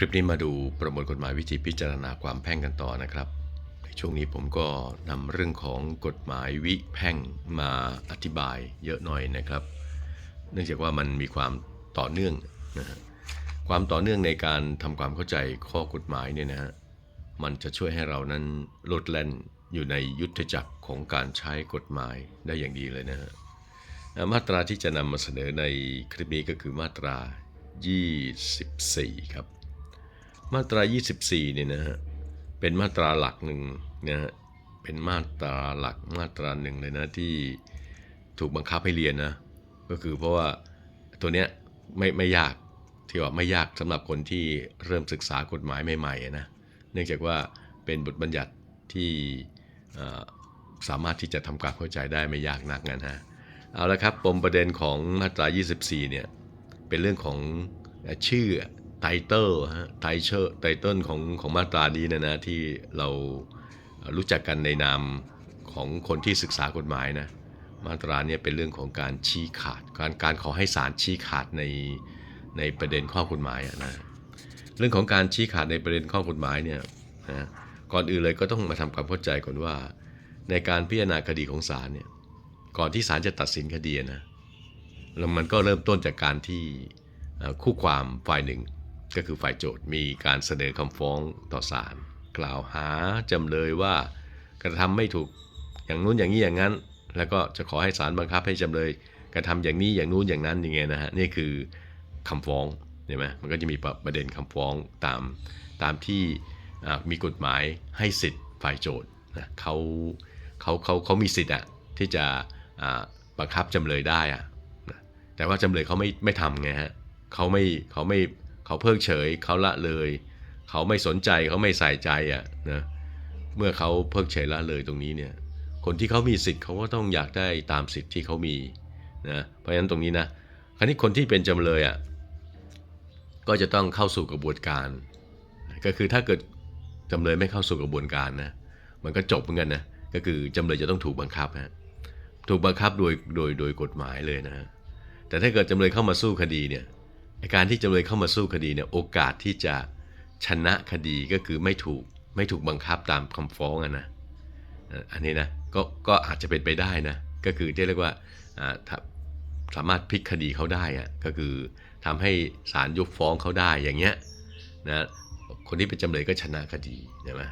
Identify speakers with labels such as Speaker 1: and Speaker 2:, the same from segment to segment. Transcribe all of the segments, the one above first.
Speaker 1: คลิปนี้มาดูประมวลกฎหมายวิธีพิจารณาความแพ่งกันต่อนะครับ ในช่วงนี้ผมก็นำเรื่องของกฎหมายวิแพ่งมาอธิบายเยอะหน่อยนะครับ เนื่องจากว่ามันมีความต่อเนื่องนะฮะความต่อเนื่องในการทำความเข้าใจข้อกฎหมายเนี่ยนะฮะมันจะช่วยให้เรานั้นลดแล่นอยู่ในยุทธจักรของการใช้กฎหมายได้อย่างดีเลยนะฮะมาตราที่จะนำมาเสนอในคลิปนี้ก็คือมาตรา 24 ครับ มาตรา 24เนี่ยนะฮะเป็นมาตราหลักหนึ่งนะฮะเป็นมาตราหลักมาตราหนึ่งเลยนะที่ถูกบังคับให้เรียนนะก็คือเพราะว่าตัวเนี้ยไม่ไม่ยากที่ว่าไม่ยากสำหรับคนที่เริ่มศึกษากฎหมายใหม่ๆนะเนื่องจากว่าเป็นบทบัญญัติที่สามารถที่จะทำความเข้าใจได้ไม่ยากนักนะฮะเอาละครับปมประเด็นของมาตรา 24เนี่ยเป็นเรื่องของชื่อ ไตเติลฮะไตเชอร์ไตเติลของของมาตรานี้นะนะที่เรารู้จักกันในนามของคนที่ศึกษากฎหมายนะมาตราเนี่ยเป็นเรื่องของการชี้ขาด การการขอให้ศาลชี้ขาดในในประเด็นข้อกฎหมายอะนะเรื่องของการชี้ขาดในประเด็นข้อกฎหมายเนี่ยนะก่อนอื่นเลยก็ต้องมาทำความเข้าใจก่อนว่า ในการพิจารณาคดีของศาลเนี่ยก่อนที่ศาลจะตัดสินคดีนะแล้วมันก็เริ่มต้นจากการที่คู่ความฝ่ายหนึ่ง ก็คือฝ่ายโจทย์มีการเสนอคำฟ้องต่อศาลกล่าวหาจำเลยว่ากระทำไม่ถูกอย่างนู้นอย่างนี้อย่างนั้น แล้วก็จะขอให้ศาลบังคับให้จำเลย กระทำอย่างนี้อย่างนู้นอย่างนั้นอย่างเงี้ยนะฮะนี่คือคำฟ้องเห็นไหมมันก็จะมีประเด็นคำฟ้องตามตามที่มีกฎหมายให้สิทธิ์ฝ่ายโจทย์นะเขาเขาเขาเขามีสิทธิ์อะที่จะบังคับจำเลยได้อะแต่ว่าจำเลยเขาไม่ไม่ทำไงฮะเขาไม่เขาไม่ เขาเพิกเฉยเขาละเลย เขาไม่สนใจเขาไม่ใส่ใจอะนะเมื่อเขาเพิกเฉยละเลยตรงนี้เนี่ยคนที่เขามีสิทธิ์เขาก็ต้องอยากได้ตามสิทธิ์ที่เขามีนะเพราะฉะนั้นตรงนี้นะคราวนี้คนที่เป็นจำเลยอะก็จะต้องเข้าสู่กระบวนการ ก็คือถ้าเกิดจำเลยไม่เข้าสู่กระบวนการนะมันก็จบเหมือนกันนะก็คือจำเลยจะต้องถูกบังคับฮะถูกบังคับโดยโดยโดยกฎหมายเลยนะแต่ถ้าเกิดจำเลยเข้ามาสู้คดีเนี่ย การที่จำเลยเข้ามาสู้คดีเนี่ยโอกาสที่จะชนะคดีก็คือไม่ถูกไม่ถูกบังคับตามคำฟ้องอะนะอันนี้นะก็ก็อาจจะเป็นไปได้นะก็คือที่เรียกว่าสามารถพลิกคดีเขาได้อะก็คือทำให้ศาลยกฟ้องเขาได้อย่างเงี้ยนะคนที่เป็นจำเลยก็ชนะคดีใช่ไหม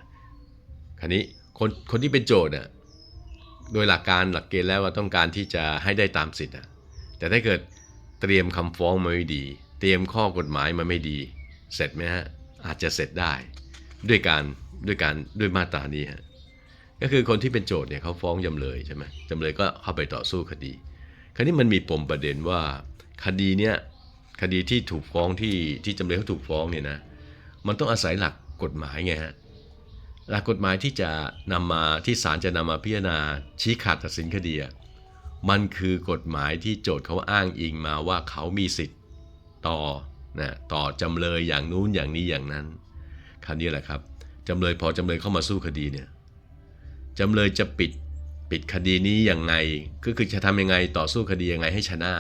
Speaker 1: คราวนี้คนคนที่เป็นโจทย์อะโดยหลักการหลักเกณฑ์แล้วว่าต้องการที่จะให้ได้ตามสิทธิ์อะแต่ถ้าเกิดเตรียมคำฟ้องมาไม่ดี เตรียมข้อกฎหมายมาไม่ดี เสร็จไหมฮะ อาจจะเสร็จได้ ด้วยการด้วยการด้วยมาตรานี้ฮะก็คือคนที่เป็นโจทย์เนี่ยเขาฟ้องจำเลยใช่ไหมจำเลยก็เข้าไปต่อสู้คดี คราวนี้มันมีปมประเด็นว่าคดีเนี้ยคดีที่ถูกฟ้องที่ที่จำเลยเขาถูกฟ้องเนี่ยนะมันต้องอาศัยหลักกฎหมายไงฮะหลักกฎหมายที่จะนำมาที่ศาลจะนำมาพิจารณาชี้ขาดตัดสินคดีมันคือกฎหมายที่โจทย์เขาอ้างอิงมาว่าเขามีสิทธิ์ ต่อนะต่อจำเลยอย่างนู้นอย่างนี้อย่างนั้นคราวนี้แหละครับจำเลยพอจำเลยเข้ามาสู้คดีเนี่ยจำเลยจะปิดปิดคดีนี้ยังไงก็คือจะทำยังไงต่อสู้คดียังไงให้ชนะ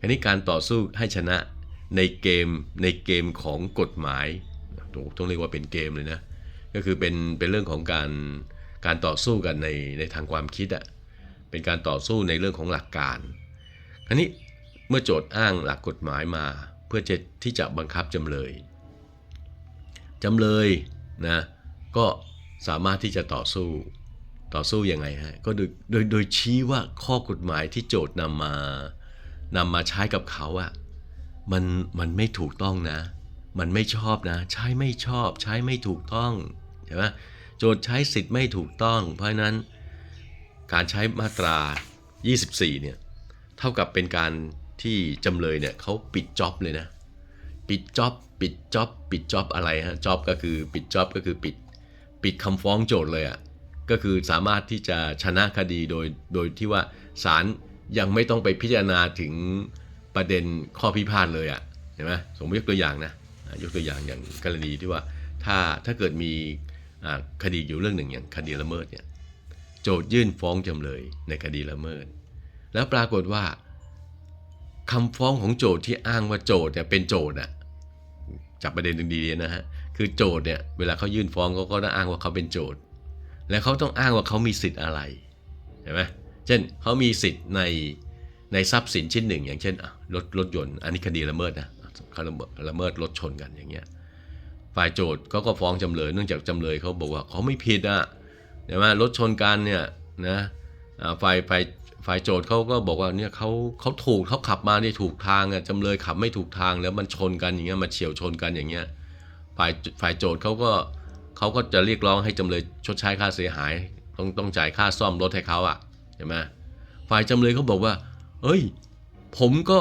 Speaker 1: อันนี้การต่อสู้ให้ชนะในเกมในเกมของกฎหมายต้องต้องเรียกว่าเป็นเกมเลยนะก็คือเป็นเป็นเรื่องของการการต่อสู้กันในในทางความคิดอะ่ะเป็นการต่อสู้ในเรื่องของหลักการคราวนี้ เมื่อโจทย์อ้างหลักกฎหมายมา เพื่อจะที่จะบังคับจำเลยจำเลยนะก็สามารถที่จะต่อสู้ต่อสู้ยังไงฮะก็โดยโดยโดยชี้ว่าข้อกฎหมายที่โจทย์นำมานำมาใช้กับเขาอะมันมันไม่ถูกต้องนะ มันไม่ชอบนะ ใช้ไม่ชอบ ใช้ไม่ถูกต้องใช่ไหมโจทย์ใช้สิทธิ์ไม่ถูกต้อง เพราะนั้นการใช้มาตรา 24เนี่ยเท่ากับเป็นการ ที่จำเลยเนี่ยเขาปิดจ็อบเลยนะ ปิดจ็อบปิดจ็อบปิดจ็อบอะไรฮะจ็อบก็คือปิดจ็อบก็คือปิดปิดคำฟ้องโจทย์เลยอะ่ะก็คือสามารถที่จะชนะคดีโดยโดยที่ว่าศาลยังไม่ต้องไปพิจารณาถึงประเด็นข้อพิพาทเลยอะ่ะเห็นไหมสมมติยกตัวอย่างนะยกตัวอย่างอย่างกรณีที่ว่าถ้าถ้าเกิดมีคดีอยู่เรื่องหนึ่งอย่างคดีละเมิดเนี่ยโจทยื่นฟ้องจำเลยในคดีละเมิด แล้วปรากฏว่า คำฟ้องของโจทย์ที่อ้างว่าโจทย์เนี่ยเป็นโจทย์อะจับประเด็นตรงดีๆนะฮะคือโจทย์เนี่ยเวลาเขายื่นฟ้องเขาก็ต้องอ้างว่าเขาเป็นโจทย์ และเขาต้องอ้างว่าเขามีสิทธิ์อะไรเห็นไหมเช่นเขามีสิทธิ์ในในทรัพย์สินชิ้นหนึ่ง อย่างเช่นรถรถยนต์อันนี้คดีละเมิดนะเขาละเมิดรถชนกันอย่างเงี้ยฝ่ายโจทย์ก็ก็ฟ้องจำเลยเนื่องจากจำเลยเขาบอกว่าเขาไม่ผิดอะเห็นไหมรถชนกันเนี่ยนะฝ่ายฝ่าย ฝ่ายโจทย์เขาก็บอกว่าเนี่ยเขาเขาถูกเขาขับมานี่ถูกทางอะจำเลยขับไม่ถูกทางแล้วมันชนกันอย่างเงี้ยมันเฉียวชนกันอย่างเงี้ยฝ่ายฝ่ายโจทย์เขาก็เขาก็จะเรียกร้องให้จำเลยชดใช้ค่าเสียหายต้องต้องจ่ายค่าซ่อมรถให้เขาอะเห็นไหมฝ่ายจำเลยเขาบอกว่า เอ้ย ผมก็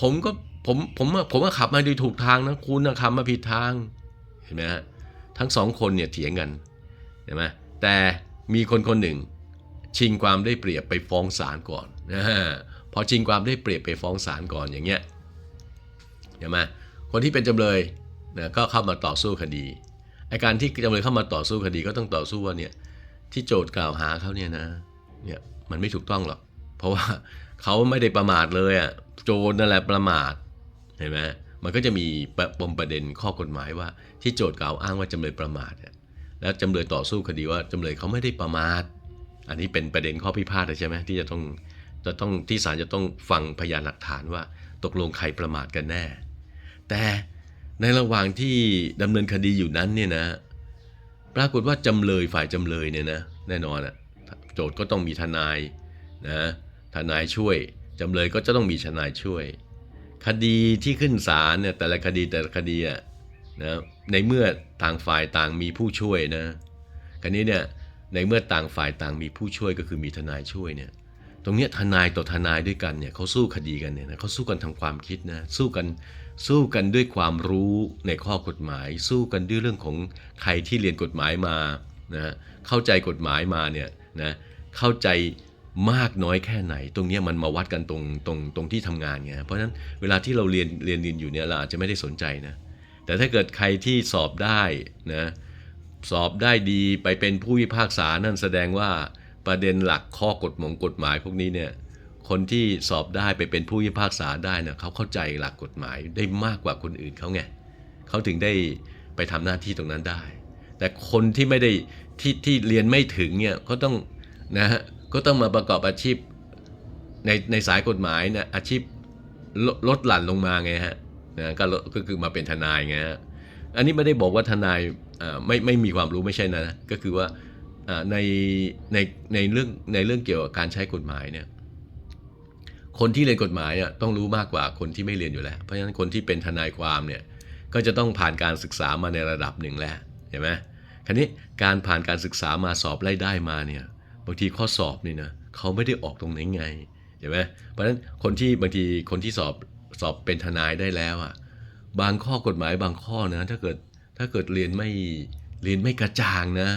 Speaker 1: ผมก็ผมผมอะผมก็ขับมาโดยถูกทางนะคุณนะขับมาผิดทางเห็นไหมฮะทั้งสองคนเนี่ยเถียงกันเห็นไหมแต่มีคนคนหนึ่ง ชิงความได้เปรียบไปฟ้องศาลก่อนนะฮะพอชิงความได้เปรียบไปฟ้องศาลก่อนอย่างเงี้ยเห็นไหมคนที่เป็นจำเลยนะก็เข้ามาต่อสู้คดีไอการที่จำเลยเข้ามาต่อสู้คดีก็ต้องต่อสู้ว่าเนี่ยที่โจทย์กล่าวหาเขาเนี่ยนะเนี่ยมันไม่ถูกต้องหรอก เพราะว่าเขาไม่ได้ประมาทเลยอะโจรนั่นแหละประมาทเห็นไหมมันก็จะมีประปมประเด็นข้อกฎหมายว่าที่โจทย์กล่าวอ้างว่าจำเลยประมาทแล้วจำเลยต่อสู้คดีว่าจำเลยเขาไม่ได้ประมาท อันนี้เป็นประเด็นข้อพิพาทเลยใช่ไหมที่จะต้องจะต้องที่ศาลจะต้องฟังพยานหลักฐานว่าตกลงใครประมาทกันแน่ แต่ในระหว่างที่ดำเนินคดีอยู่นั้นเนี่ยนะ ปรากฏว่าจำเลยฝ่ายจำเลยเนี่ยนะแน่นอนอะโจทย์ก็ต้องมีทนายนะทนายช่วย จำเลยก็จะต้องมีทนายช่วย คดีที่ขึ้นศาลเนี่ยแต่ละคดีแต่ละคดีอะนะในเมื่อต่างฝ่ายต่างมีผู้ช่วยนะคราวนี้เนี่ย ในเมื่อต่างฝ่ายต่างมีผู้ช่วยก็คือมีทนายช่วยเนี่ยตรงนี้ทนายต่อทนายด้วยกันเนี่ยเขาสู้คดีกันเนี่ยนะเขาสู้กันทางความคิดนะสู้กันสู้กันด้วยความรู้ในข้อกฎหมาย สู้กันด้วยเรื่องของใครที่เรียนกฎหมายมานะเข้าใจกฎหมายมาเนี่ยนะเข้าใจมากน้อยแค่ไหน ตรงนี้มันมาวัดกันตรงตรงตรงที่ทำงานไงเพราะฉะนั้นเวลาที่เราเรียนเรียนเรียนอยู่เนี่ยเราอาจจะไม่ได้สนใจนะแต่ถ้าเกิดใครที่สอบได้นะ สอบได้ดีไปเป็นผู้พิพากษานั่นแสดงว่าประเด็นหลักข้อกฎหมงกฎหมายพวกนี้เนี่ยคนที่สอบได้ไปเป็นผู้พิพากษาได้เนี่ยเขาเข้าใจหลักกฎหมายได้มากกว่าคนอื่นเขาไงเขาถึงได้ไปทำหน้าที่ตรงนั้นได้ แต่คนที่ไม่ได้ที่ที่เรียนไม่ถึงเนี่ยก็ต้องนะฮะก็ต้องมาประกอบอาชีพในในสายกฎหมายเนี่ยอาชีพลดลดหลั่นลงมาไงฮะนะก็ก็คือมาเป็นทนายไงฮะอันนี้ไม่ได้บอกว่าทนาย ไม่ไม่มีความรู้ไม่ใช่นะ ก็คือว่าในในในเรื่องในเรื่องเกี่ยวกับการใช้กฎหมายเนี่ยคนที่เรียนกฎหมายอะต้องรู้มากกว่าคนที่ไม่เรียนอยู่แล้ว เพราะฉะนั้นคนที่เป็นทนายความเนี่ยก็จะต้องผ่านการศึกษามาในระดับหนึ่งแล้วเห็นไหมคราวนี้การผ่านการศึกษามาสอบไล่ได้มาเนี่ยบางทีข้อสอบนี่นะเขาไม่ได้ออกตรงไหนไงเห็นไหมเพราะฉะนั้นคนที่บางทีคนที่สอบสอบเป็นทนายได้แล้วอะบางข้อกฎหมายบางข้อนะถ้าเกิด ถ้าเกิดเรียนไม่เรียนไม่กระจ่างนะ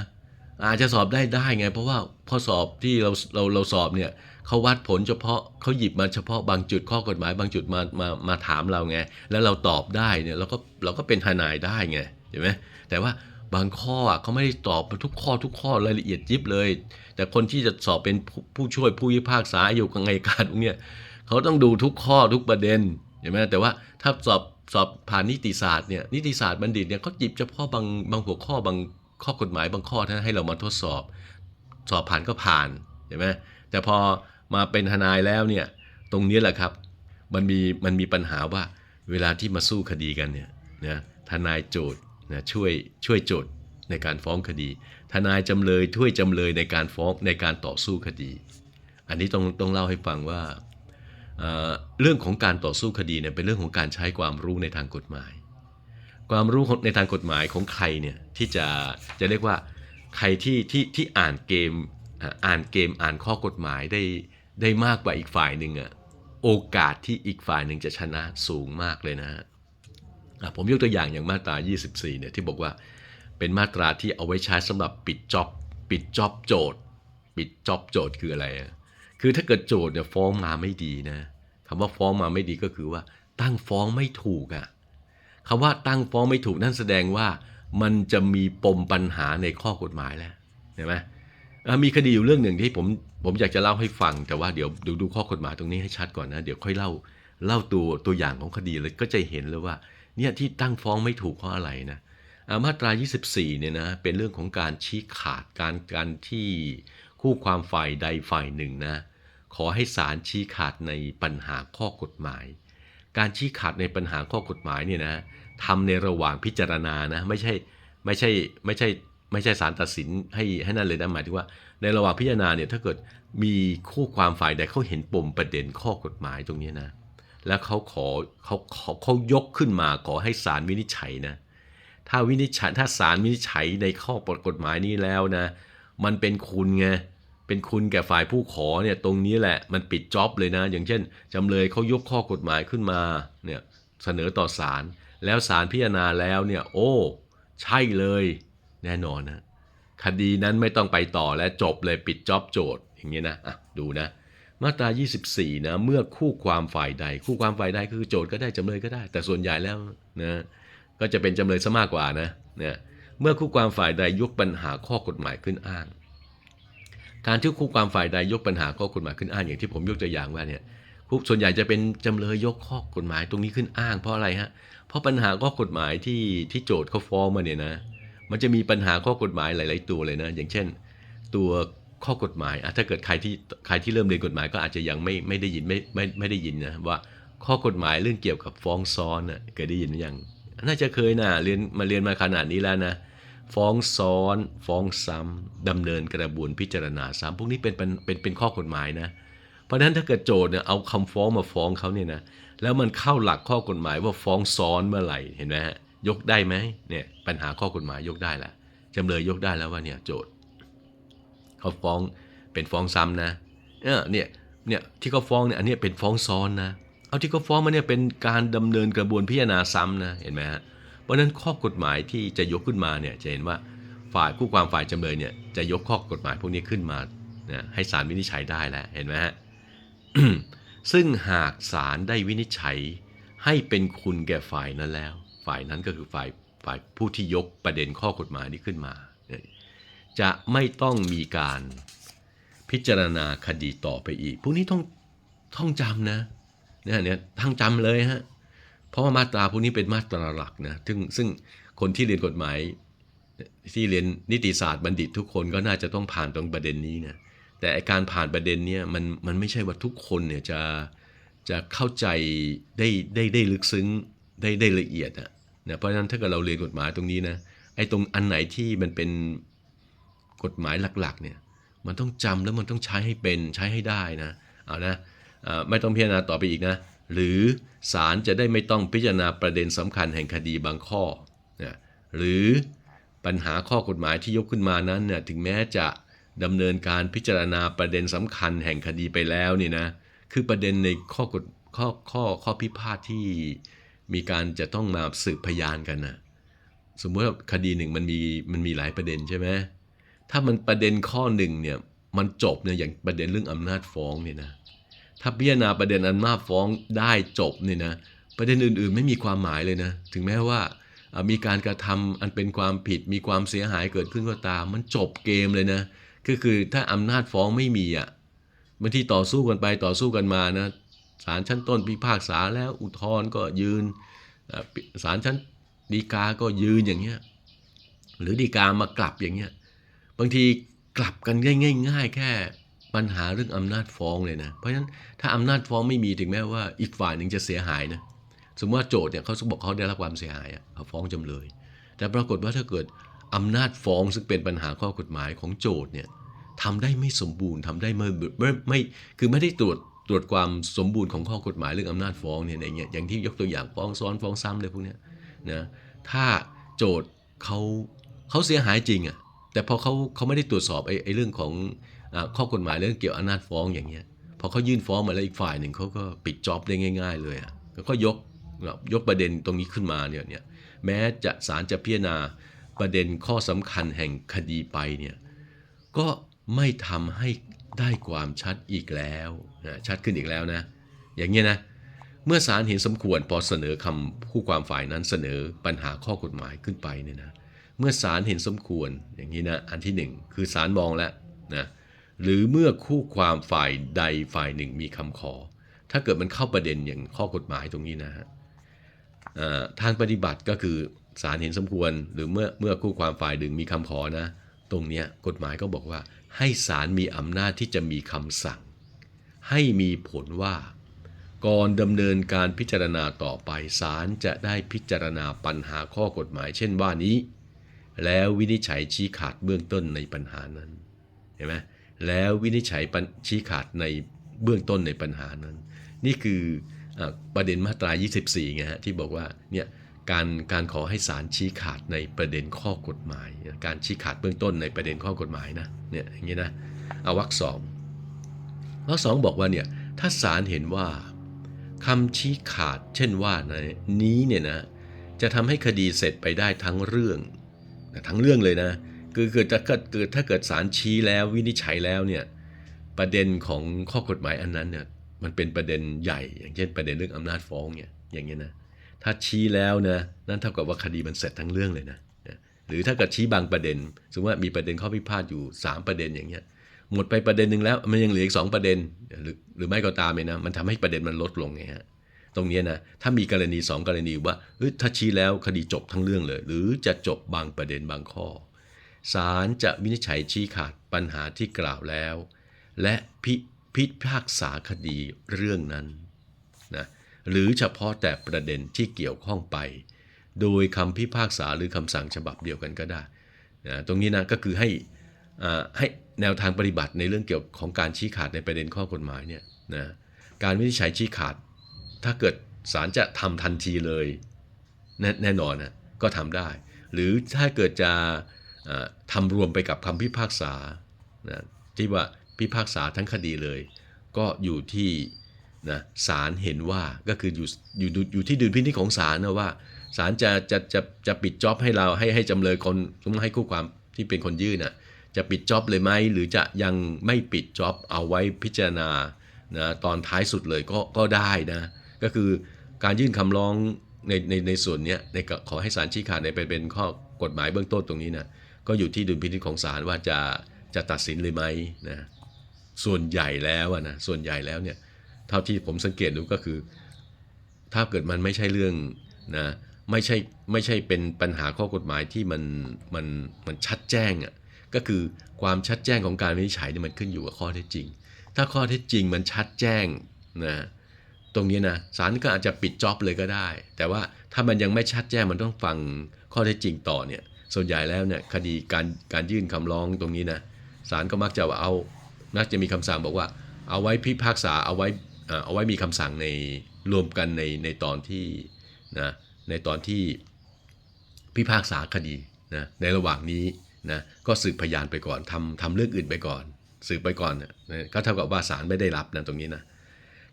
Speaker 1: อาจจะสอบได้ได้ไง เพราะว่าพอสอบที่เราเราเราสอบเนี่ยเขาวัดผลเฉพาะเขาหยิบมาเฉพาะบางจุดข้อกฎหมายบางจุดมามามาถามเราไง แล้วเราตอบได้เนี่ยเราก็เราก็เป็นทนายได้ไงเห็นไหมแต่ว่าบางข้ออะเขาไม่ได้ตอบทุกข้อทุกข้อรายละเอียดยิบเลย แต่คนที่จะสอบเป็นผู้ผู้ช่วยผู้พิพากษาอยู่กับไงการพวกเนี่ยเขาต้องดูทุกข้อทุกประเด็นเห็นไหมแต่ว่าถ้าสอบ สอบผ่านนิติศาสตร์เนี่ยนิติศาสตร์บัณฑิตเนี่ยเขาหยิบเฉพาะบางบางหัวข้อบางข้อกฎหมายบางข้อท่านให้เรามาทดสอบ สอบผ่านก็ผ่านเห็นไหมแต่พอมาเป็นทนายแล้วเนี่ยตรงนี้แหละครับมันมีมันมีปัญหาว่าเวลาที่มาสู้คดีกันเนี่ยนะทนายโจทย์นะช่วยช่วยโจทย์ในการฟ้องคดี ทนายจำเลยช่วยจำเลยในการฟ้องในการต่อสู้คดี อันนี้ต้องต้องเล่าให้ฟังว่า เรื่องของการต่อสู้คดีเนี่ยเป็นเรื่องของการใช้ความรู้ในทางกฎหมาย ความรู้ในทางกฎหมายของใครเนี่ยที่จะจะเรียกว่าใครที่ที่ที่อ่านเกมอ่านเกมอ่านข้อกฎหมายได้ได้มากกว่าอีกฝ่ายหนึ่งอะโอกาสที่อีกฝ่ายหนึ่งจะชนะสูงมากเลยนะฮะอะผมยกตัวอย่างอย่างมาตรา 24 เนี่ยที่บอกว่าเป็นมาตราที่เอาไว้ใช้สำหรับปิดจ็อบปิดจ็อบโจทย์ ปิดจ็อบโจทย์คืออะไรอะ คือถ้าเกิดโจทย์เนี่ยฟ้องมาไม่ดีนะคำว่าฟ้องมาไม่ดีก็คือว่า ตั้งฟ้องไม่ถูกอะคำว่าตั้งฟ้องไม่ถูกนั่นแสดงว่ามันจะมีปมปัญหาในข้อกฎหมายแล้วเห็นไหมมีคดีอยู่เรื่องหนึ่งที่ผมผมอยากจะเล่าให้ฟัง แต่ว่าเดี๋ยวดูดูข้อกฎหมายตรงนี้ให้ชัดก่อนนะเดี๋ยวค่อยเล่าเล่าตัวตัวอย่างของคดีเลยก็จะเห็นเลยว่าเนี่ยที่ตั้งฟ้องไม่ถูกเพราะอะไรนะามาตรา 24 เนี่ยนะเป็นเรื่องของการชี้ขาดการการที่ คู่ความฝ่ายใดฝ่ายหนึ่งนะ ขอให้ศาลชี้ขาดในปัญหาข้อกฎหมาย การชี้ขาดในปัญหาข้อกฎหมายเนี่ยนะทำในระหว่างพิจารณานะไม่ใช่ไม่ใช่ไม่ใช่ไม่ใช่ศาลตัดสินให้ให้นั่นเลยนะหมายถึงว่า ในระหว่างพิจารณาเนี่ยถ้าเกิดมีคู่ความฝ่ายใดเขาเห็นปมประเด็นข้อกฎหมายตรงนี้นะแล้วเขาขอเขาเขาเขายกขึ้นมาขอให้ศาลวินิจฉัยนะถ้าวินิจฉัยถ้าศาลวินิจฉัยในข้อกฎหมายนี้แล้วนะ มันเป็นคุณไงเป็นคุณแก่ฝ่ายผู้ขอเนี่ยตรงนี้แหละมันปิดจ็อบเลยนะ อย่างเช่น จำเลยเขายกข้อกฎหมายขึ้นมาเนี่ยเสนอต่อศาลแล้วศาลพิจารณาแล้วเนี่ยโอ้ ใช่เลยแน่นอนนะคดีนั้นไม่ต้องไปต่อและจบเลยปิดจ็อบโจทย์อย่างเงี้ยนะอะดูนะมาตรา 24 นะ เมื่อคู่ความฝ่ายใด คู่ความฝ่ายใดคือโจทย์ก็ได้จำเลยก็ได้ แต่ส่วนใหญ่แล้วนะก็จะเป็นจำเลยซะมากกว่านะเนี่ย เมื่อคู่ความฝ่ายใดยกปัญหาข้อกฎหมายขึ้นอ้าง การที่คู่ความฝ่ายใดยกปัญหาข้อกฎหมายขึ้นอ้างอย่างที่ผมยกตัวอย่างว่าเนี่ยคู่ส่วนใหญ่จะเป็นจำเลยยกข้อกฎหมายตรงนี้ขึ้นอ้าง เพราะอะไรฮะ เพราะปัญหาข้อกฎหมายที่ที่โจทย์เขาฟ้องมาเนี่ยนะ มันจะมีปัญหาข้อกฎหมายหลาย ๆ ตัวเลยนะ อย่างเช่น ตัวข้อกฎหมายถ้าเกิดใครที่ใครที่เริ่มเรียนกฎหมายก็อาจจะยังไม่ไม่ได้ยินไม่ไม่ไม่ได้ยินนะว่าข้อกฎหมายเรื่องเกี่ยวกับฟ้องซ้อนน่ะเคยได้ยินหรือยัง น่าจะเคยนะเรียนมาเรียนมาขนาดนี้แล้วนะ ฟ้องซ้อนฟ้องซ้ำดำเนินกระบวนพิจารณาซ้ำพวกนี้เป็นเป็นเป็นเป็นข้อกฎหมายนะ เพราะฉะนั้นถ้าเกิดโจทย์เนี่ยเอาคำฟ้องมาฟ้องเขาเนี่ยนะแล้วมันเข้าหลักข้อกฎหมายว่าฟ้องซ้อนเมื่อไหร่เห็นไหมฮะยกได้ไหมเนี่ยปัญหาข้อกฎหมายยกได้ละจำเลยยกได้แล้วว่าเนี่ยโจทย์เขาฟ้องเป็นฟ้องซ้ำนะเนี่ยเนี่ยที่เขาฟ้องเนี่ยอันนี้เป็นฟ้องซ้อนนะ เอาที่เขาฟ้องมาเนี่ยเป็นการดำเนินกระบวนพิจารณาซ้ำนะเห็นไหมฮะเพราะนั้นข้อกฎหมายที่จะยกขึ้นมาเนี่ยจะเห็นว่าฝ่ายคู่ความฝ่ายจำเลยเนี่ยจะยกข้อกฎหมายพวกนี้ขึ้นมานะให้ศาลวินิจฉัยได้แล้วเห็นไหมฮะซึ่งหากศาลได้วินิจฉัยให้เป็นคุณแก่ฝ่ายนั้นแล้ว ฝ่ายนั้นก็คือฝ่ายฝ่ายผู้ที่ยกประเด็นข้อกฎหมายนี้ขึ้นมา จะไม่ต้องมีการพิจารณาคดีต่อไปอีก พวกนี้ต้องท่องจำนะ เนี่ยเนี่ยทั้งจำเลยฮะเพราะว่ามาตราพวกนี้เป็นมาตราหลักนะซึ่งซึ่งคนที่เรียนกฎหมายที่เรียนนิติศาสตร์บัณฑิตทุกคนก็น่าจะต้องผ่านตรงประเด็นนี้นะแต่การผ่านประเด็นเนี้ยมันมันไม่ใช่ว่าทุกคนเนี่ยจะจะเข้าใจได้ได้ได้ลึกซึ้งได้ได้ละเอียดอะนะเพราะฉะนั้นถ้าเกิดเราเรียนกฎหมายตรงนี้นะไอ้ตรงอันไหนที่มันเป็นกฎหมายหลักๆเนี่ยมันต้องจำแล้วมันต้องใช้ให้เป็นใช้ให้ได้นะเอานะ ไม่ต้องพิจารณาต่อไปอีกนะ หรือศาลจะได้ไม่ต้องพิจารณาประเด็นสำคัญแห่งคดีบางข้อนะหรือปัญหาข้อกฎหมายที่ยกขึ้นมานั้นเนี่ยถึงแม้จะดำเนินการพิจารณาประเด็นสำคัญแห่งคดีไปแล้วนี่นะคือประเด็นในข้อกฎข้อข้อข้อพิพาทที่มีการจะต้องมาสืบพยานกันนะสมมติว่าคดีหนึ่งมันมีมันมีหลายประเด็นใช่ไหมถ้ามันประเด็นข้อหนึ่งเนี่ยมันจบเนี่ยอย่างประเด็นเรื่องอำนาจฟ้องเนี่ยนะ ถ้าพิจารณาประเด็นอำนมาฟ้องได้จบเนี่ยนะประเด็นอื่นๆ ไม่มีความหมายเลยนะถึงแม้ว่ามีการกระทำอันเป็นความผิดมีความเสียหายเกิดขึ้นก็ตาม มันจบเกมเลยนะก็คือถ้าอำนาจฟ้องไม่มีอะบางทีต่อสู้กันไปต่อสู้กันมานะศาลชั้นต้นพิพากษาแล้วอุทธรณ์ก็ยืนศาลชั้นฎีกาก็ยืนอย่างเงี้ยหรือฎีกามากลับอย่างเงี้ยบางทีกลับกันง่ายๆแค่ ปัญหาเรื่องอำนาจฟ้องเลยนะ เพราะฉะนั้นถ้าอำนาจฟ้องไม่มีถึงแม้ว่าอีกฝ่ายหนึ่งจะเสียหายนะสมมติว่าโจทย์เนี่ยเขาบอกเขาได้รับความเสียหายอะเขาฟ้องจำเลย แต่ปรากฏว่าถ้าเกิดอำนาจฟ้องซึ่งเป็นปัญหาข้อกฎหมายของโจทย์เนี่ยทำได้ไม่สมบูรณ์ทำได้ไม่ไม่ไม่คือไม่ได้ตรวจตรวจความสมบูรณ์ของข้อกฎหมายเรื่องอำนาจฟ้องเนี่ยอย่างเงี้ยอย่างที่ยกตัวอย่างฟ้องซ้อนฟ้องซ้ำเลยพวกเนี้ยนะถ้าโจทย์เขาเขาเสียหายจริงอะแต่พอเขาเขาไม่ได้ตรวจสอบไอ้ไอ้เรื่องของ ข้อกฎหมายเรื่องเกี่ยวอำนาจฟ้องอย่างเงี้ยพอเขายื่นฟ้องมาแล้วอีกฝ่ายหนึ่งเขาก็ปิดจ็อบได้ง่าย ๆ เลยอะแล้วก็ยกยกประเด็นตรงนี้ขึ้นมาเนี่ยเนี่ยแม้จะศาลจะพิจารณาประเด็นข้อสำคัญแห่งคดีไปเนี่ยก็ไม่ทำให้ได้ความชัดอีกแล้วนะชัดขึ้นอีกแล้วนะอย่างเงี้ยนะเมื่อศาลเห็นสมควรพอเสนอคำผู้ความฝ่ายนั้นเสนอปัญหาข้อกฎหมายขึ้นไปเนี่ยนะเมื่อศาลเห็นสมควรอย่างนี้นะอันที่หนึ่งคือศาลมองแล้วนะ หรือเมื่อคู่ความฝ่ายใดฝ่ายหนึ่งมีคำขอ ถ้าเกิดมันเข้าประเด็นอย่างข้อกฎหมายตรงนี้นะฮะทางปฏิบัติก็คือศาลเห็นสมควร หรือเมื่อเมื่อคู่ความฝ่ายหนึ่งมีคำขอนะ ตรงนี้กฎหมายก็บอกว่า ให้ศาลมีอำนาจที่จะมีคำสั่ง ให้มีผลว่า ก่อนดำเนินการพิจารณาต่อไปศาลจะได้พิจารณาปัญหาข้อกฎหมาย เช่นว่านี้ แล้ววินิจฉัยชี้ขาดเบื้องต้นในปัญหานั้นเห็นไหม แล้ววินิจฉัยชี้ขาดในเบื้องต้นในปัญหานั้น นี่คืออประเด็นมาตรา 24ไงฮะที่บอกว่าเนี่ยการการขอให้ศาลชี้ขาดในประเด็นข้อกฎหมาย การชี้ขาดเบื้องต้นในประเด็นข้อกฎหมายนะเนี่ยอย่างนี้นะอาวรรคสองวรรคสองบอกว่าเนี่ยถ้าศาลเห็นว่าคำชี้ขาดเช่นว่าในนี้เนี่ยนะจะทำให้คดีเสร็จไปได้ทั้งเรื่อง ทั้งเรื่องเลยนะ คือเกิดจะเกิดถ้าเกิดศาลชี้แล้ววินิจฉัยแล้วเนี่ยประเด็นของข้อกฎหมายอันนั้นเนี่ยมันเป็นประเด็นใหญ่ อย่างเช่นประเด็นเรื่องอำนาจฟ้องเนี่ยอย่างเงี้ยนะถ้าชี้แล้วนะนั่นเท่ากับว่าคดีมันเสร็จทั้งเรื่องเลยนะหรือถ้าเกิดชี้บางประเด็น สมมติว่ามีประเด็นข้อพิพาทอยู่ 3 ประเด็นอย่างเงี้ยหมดไปประเด็นหนึ่งแล้วมันยังเหลืออีกสองประเด็น หรือหรือไม่ก็ตามเลยนะมันทำให้ประเด็นมันลดลงไงฮะตรงนี้นะถ้ามีกรณี 2 กรณีว่าถ้าชี้แล้วคดีจบทั้งเรื่องเลย หรือจะจบบางประเด็นบางข้อ ศาลจะวินิจฉัยชี้ขาดปัญหาที่กล่าวแล้ว และพิพิพากษาคดีเรื่องนั้นนะหรือเฉพาะแต่ประเด็นที่เกี่ยวข้องไป โดยคำพิพากษาหรือคำสั่งฉบับเดียวกันก็ได้นะตรงนี้นะก็คือให้อ่าให้แนวทางปฏิบัติในเรื่องเกี่ยวของการชี้ขาดในประเด็นข้อกฎหมายเนี่ยนะการวินิจฉัยชี้ขาด ถ้าเกิดศาลจะทำทันทีเลย แน่แน่นอนนะก็ทำได้ หรือถ้าเกิดจะ ทำรวมไปกับคำพิพากษานะที่ว่าพิพากษาทั้งคดีเลย ก็อยู่ที่นะศาลเห็นว่าก็คืออยู่อยู่อยู่ที่ดุลพินิจของศาลนะว่าศาลจะจะจะจะปิดจ็อบให้เราให้ให้จำเลยคนสมมติให้คู่ความที่เป็นคนยื่นน่ะจะปิดจ็อบเลยไหมหรือจะยังไม่ปิดจ็อบเอาไว้พิจารณานะตอนท้ายสุดเลยก็ก็ได้นะก็คือการยื่นคำร้องในในในส่วนเนี้ยในขอให้ศาลชี้ขาดในไปเป็นข้อกฎหมายเบื้องต้นตรงนี้นะ ก็อยู่ที่ดุลพินิจของศาลว่าจะจะตัดสินเลยไหมนะส่วนใหญ่แล้วนะส่วนใหญ่แล้วเนี่ยเท่าที่ผมสังเกตดูก็คือ ถ้าเกิดมันไม่ใช่เรื่องนะไม่ใช่ไม่ใช่เป็นปัญหาข้อกฎหมายที่มันมันมันชัดแจ้งอะ่ะก็คือความชัดแจ้งของการวินิจฉัยเนี่ยมันขึ้นอยู่กับข้อเท็จจริง ถ้าข้อเท็จจริงมันชัดแจ้งนะตรงนี้นะศาลก็อาจจะปิดจ็อบเลยก็ได้ แต่ว่าถ้ามันยังไม่ชัดแจ้งมันต้องฟังข้อเท็จจริงต่อเนี่ย ส่วนใหญ่แล้วเนี่ยคดีการการยื่นคำร้องตรงนี้นะศาลก็มักจะเอามักจะมีคำสั่งบอกว่าเอาไว้พิพากษาเอาไว้เอ่อเอาไว้มีคำสั่งในรวมกันในในตอนที่นะในตอนที่พิพากษาคดีนะในระหว่างนี้นะก็สืบพยานไปก่อนทำทำเรื่องอื่นไปก่อน สืบไปก่อนนะก็เท่ากับว่าศาลไม่ได้รับนะตรงนี้นะ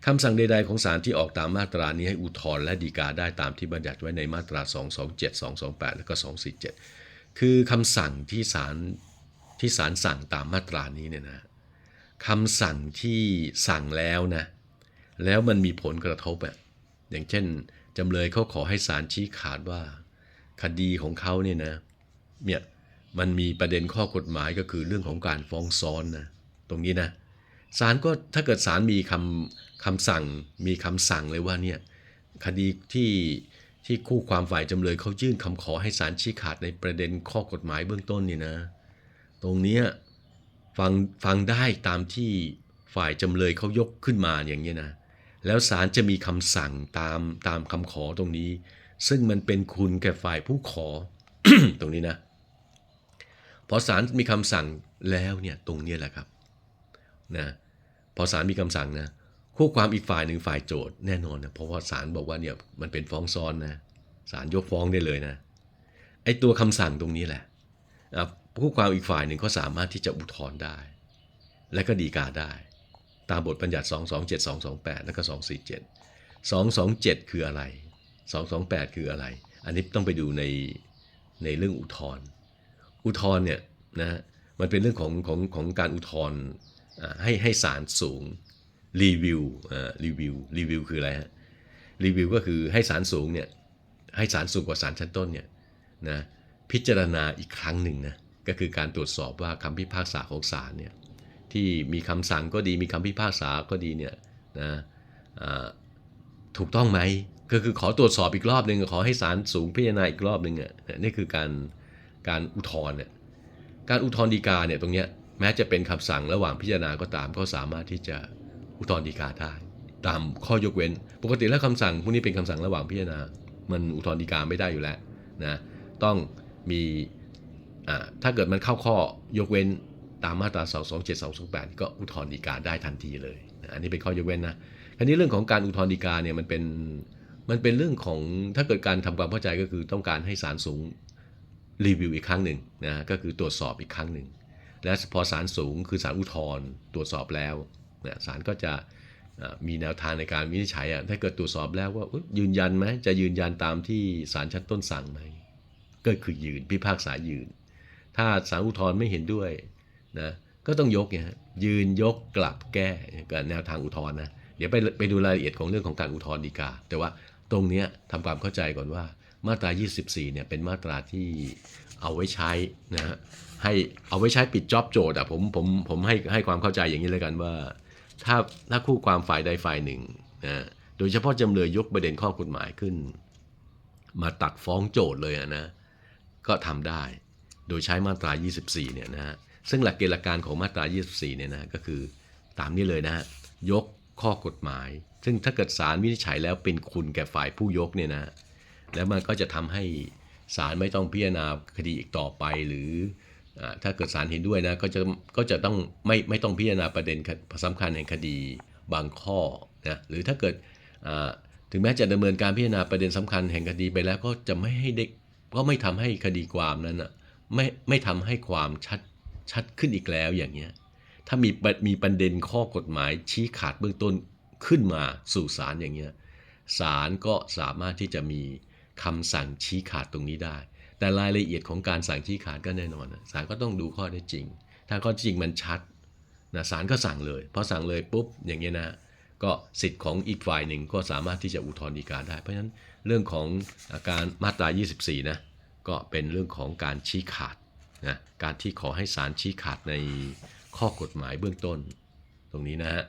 Speaker 1: คำสั่งใดๆของศาลที่ออกตามมาตรานี้ให้อุทธรณ์และฎีกาได้ตามที่บัญญัติไว้ในมาตรา 227 228 และก็ 247 คือคำสั่งที่ศาลที่ศาลสั่งตามมาตรานี้เนี่ยนะคำสั่งที่สั่งแล้วนะแล้วมันมีผลกระทบอะอย่างเช่นจำเลยเขาขอให้ศาลชี้ขาดว่า คดีของเขาเนี่ยนะเนี่ยมันมีประเด็นข้อกฎหมายก็คือเรื่องของการฟ้องซ้อนนะตรงนี้นะศาลก็ถ้าเกิดศาลมีคำคำสั่งมีคำสั่งเลยว่าเนี่ยคดีที่ ที่คู่ความฝ่ายจำเลยเขายื่นคำขอให้ศาลชี้ขาดในประเด็นข้อกฎหมายเบื้องต้นนี่นะ ตรงเนี้ยฟังฟังได้ตามที่ฝ่ายจำเลยเขายกขึ้นมาอย่างนี้นะ แล้วศาลจะมีคำสั่งตามตามคำขอตรงนี้ ซึ่งมันเป็นคุณแก่ฝ่ายผู้ขอตรงนี้นะ พอศาลมีคำสั่งแล้วเนี่ยตรงนี้แหละครับนะพอศาลมีคำสั่งนะ คู่ความอีกฝ่ายหนึ่งฝ่ายโจทย์แน่นอนนะเพราะว่าศาลบอกว่าเนี่ยมันเป็นฟ้องซ้อนนะศาลยกฟ้องได้เลยนะไอ้ตัวคำสั่งตรงนี้แหละอะคู่ความอีกฝ่ายหนึ่งก็สามารถที่จะอุทธรณ์ได้ และก็ดีกาได้ ตามบทบัญญัติ 227 228 แล้วก็ 247 227 คืออะไร 228 คืออะไร อันนี้ต้องไปดูในในเรื่องอุทธรณ์อุทธรณ์เนี่ยนะฮะมันเป็นเรื่องของของของการอุทธรณ์ให้ให้ศาลสูง รีวิวอ่ารีวิวรีวิวคืออะไรฮะรีวิวก็คือให้ศาลสูงเนี่ยให้ศาลสูงกว่าศาลชั้นต้นเนี่ยนะพิจารณาอีกครั้งหนึ่งนะก็คือการตรวจสอบว่าคำพิพากษาของศาลเนี่ยที่มีคำสั่งก็ดีมีคำพิพากษาก็ดีเนี่ยนะอ่าถูกต้องไหมก็คือขอตรวจสอบอีกรอบหนึ่งขอให้ศาลสูงพิจารณาอีกรอบหนึ่งอะนี่คือการการอุทธรณ์เนี่ยการอุทธรณ์ฎีกาเนี่ยตรงเนี้ยแม้จะเป็นคำสั่งระหว่างพิจารณาก็ตามก็สามารถที่จะ อุทธรณ์ฎีกาได้ ตามข้อยกเว้น ปกติแล้วคำสั่งพวกนี้เป็นคำสั่งระหว่างพิจารณา มันอุทธรณ์ฎีกาไม่ได้อยู่แล้วนะต้องมีถ้าเกิดมันเข้าข้อยกเว้นตามมาตรา 227 228 ก็อุทธรณ์ฎีกาได้ทันทีเลยนะอันนี้เป็นข้อยกเว้นนะคราวนี้เรื่องของการอุทธรณ์ฎีกาเนี่ยมันเป็นมันเป็นเรื่องของถ้าเกิดการทำความเข้าใจก็คือต้องการให้ศาลสูงรีวิวอีกครั้งหนึ่งนะก็คือตรวจสอบอีกครั้งหนึ่งและพอศาลสูงคือศาลอุทธรณ์ตรวจสอบแล้ว นะศาลก็จะมีแนวทางในการวินิจฉัยอะถ้าเกิดตรวจสอบแล้วว่ายืนยันไหมจะยืนยันตามที่ศาลชั้นต้นสั่งไหมก็คือยืนพิพากษายืน ถ้าศาลอุทธรณ์ไม่เห็นด้วยนะก็ต้องยกไงฮะยืนยกกลับแก้กับแนวทางอุทธรณ์นะเดี๋ยวไปไปดูรายละเอียดของเรื่องของการอุทธรณ์ฎีกา แต่ว่าตรงเนี้ยทำความเข้าใจก่อนว่ามาตรา 24 เนี่ยเป็นมาตราที่เอาไว้ใช้นะฮะให้เอาไว้ใช้ปิดจ็อบโจทย์อะผมผมผมให้ให้ความเข้าใจอย่างนี้เลยกันว่า ถ้าถ้าคู่ความฝ่ายใดฝ่ายหนึ่งนะโดยเฉพาะจำเลยยกประเด็นข้อกฎหมายขึ้น มาตัดฟ้องโจทย์เลยนะก็ทำได้ โดยใช้มาตรา 24 เนี่ยนะฮะซึ่งหลักเกณฑ์หลักการของมาตรา 24 เนี่ยนะก็คือตามนี้เลยนะฮะยกข้อกฎหมาย ซึ่งถ้าเกิดศาลวินิจฉัยแล้วเป็นคุณแก่ฝ่ายผู้ยกเนี่ยนะแล้วมันก็จะทำให้ศาลไม่ต้องพิจารณาคดีอีกต่อไป หรือ ถ้าเกิดศาลเห็นด้วยนะก็จะก็จะต้องไม่ไม่ต้องพิจารณาประเด็นสำคัญแห่งคดีบางข้อนะหรือถ้าเกิดถึงแม้จะดำเนินการพิจารณาประเด็นสำคัญแห่งคดีไปแล้วก็จะไม่ให้เด็กก็ไม่ทำให้คดีความนั้นอะไม่ไม่ทำให้ความชัดชัดขึ้นอีกแล้วอย่างเงี้ยถ้ามีปมีประเด็นข้อกฎหมายชี้ขาดเบื้องต้นขึ้นมาสู่ศาลอย่างเงี้ยศาลก็สามารถที่จะมีคำสั่งชี้ขาดตรงนี้ได้ แต่รายละเอียดของการสั่งชี้ขาดก็แน่นอนศาลก็ต้องดูข้อเท็จจริง ถ้าข้อจจริงมันชัดนะศาลก็สั่งเลยพอสั่งเลยปุ๊บอย่างเงี้ยนะก็สิทธิ์ของอีกฝ่ายหนึ่งก็สามารถที่จะอุทธรณ์ฎีกาได้ เพราะฉะนั้นเรื่องของอาการมาตรา 24 นะก็เป็นเรื่องของการชี้ขาดนะการที่ขอให้ศาลชี้ขาดในข้อกฎหมายเบื้องต้น ตรงนี้นะฮะ